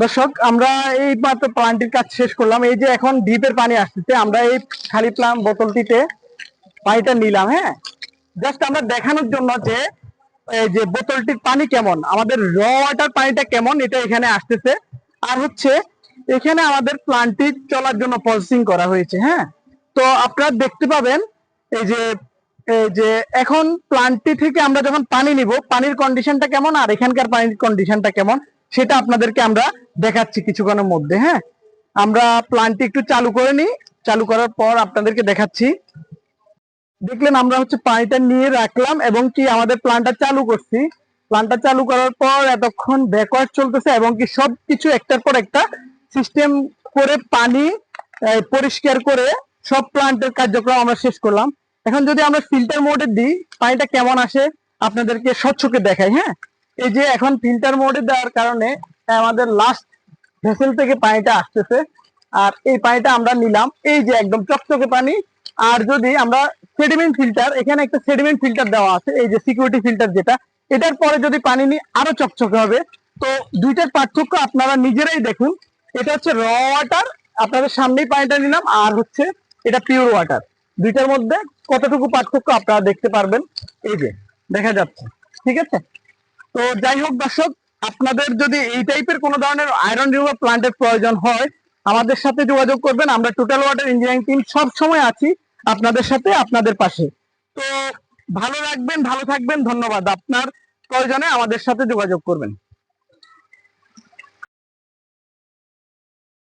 দর্শক, আমরা এই মাত্র প্লান্টের কাজ শেষ করলাম। এই যে এখন ডিপের পানি আসতেছে, আমরা এই খালি প্লাম বোতলটিতে পানিটা নিলাম হ্যাঁ? জাস্ট আমরা দেখানোর জন্য যে, এই যে বোতলটির পানি কেমন, আমাদের র ওয়াটার পানিটা কেমন, এটা এখানে আসতেছে। আর হচ্ছে, এখানে আমাদের প্লান্টটি চলার জন্য প্রসেসিং করা হয়েছে হ্যাঁ? তো আপনারা দেখতে পাবেন, এই যে এই যে এখন প্লান্টটি থেকে আমরা যখন পানি নিব, পানির কন্ডিশনটা কেমন, আর এখানকার পানির কন্ডিশনটা কেমন সেটা আপনাদেরকে আমরা দেখাচ্ছি কিছুক্ষণের মধ্যে হ্যাঁ? আমরা প্লান্টটি একটু চালু করে নিই। চালু করার পর আপনাদেরকে দেখাচ্ছি। দেখলেন আমরা হচ্ছে পানিটা নিয়ে রাখলাম এবং কি আমাদের প্লান্টটা চালু করছি। প্লান্টটা চালু করার পর এতক্ষণ ব্যাকওয়ার্ড চলতেছে এবং কি সবকিছু একটার পর একটা সিস্টেম করে পানি পরিষ্কার করে সব প্লান্টের কার্যক্রম আমরা শেষ করলাম। এখন যদি আমরা ফিল্টার মোডে দিই, পানিটা কেমন আসে, আপনাদেরকে স্বচ্ছকে দেখাই হ্যাঁ? এই যে এখন ফিল্টার মোডে দেওয়ার কারণে আমাদের লাস্ট ভেসেল থেকে পানিটা আসতেছে। আর এই পানিটা আমরা নিলাম। এই যে একদম চকচকে পানি। আর যদি আমরা সেডিমেন্ট ফিল্টার এখানে একটা সেডিমেন্ট ফিল্টার দেওয়া আছে, এই যে সিকিউরিটি ফিল্টার যেটা। এটার পরে যদি পানি নিই, আরও চকচকে হবে। তো দুইটার পার্থক্য আপনারা নিজেরাই দেখুন। এটা হচ্ছে র ওয়াটার আপনাদের সামনেই পানিটা নিলাম। আর হচ্ছে এটা পিওর ওয়াটার দুইটার মধ্যে কতটুকু পার্থক্য আপনারা দেখতে পারবেন? এই যে, দেখা যাচ্ছে। ঠিক আছে? তো যাই হোক দর্শক, আপনাদের যদি এই টাইপের কোনো ধরনের আয়রন রিমুভার প্লান্টের প্রয়োজন হয়, আমাদের সাথে যোগাযোগ করবেন। আমরা টোটাল ওয়াটার ইঞ্জিনিয়ারিং টিম সব সময় আছি আপনাদের সাথে, আপনাদের পাশে। তো ভালো রাখবেন, ভালো থাকবেন, ধন্যবাদ। আপনার প্রয়োজনে আমাদের সাথে যোগাযোগ করবেন।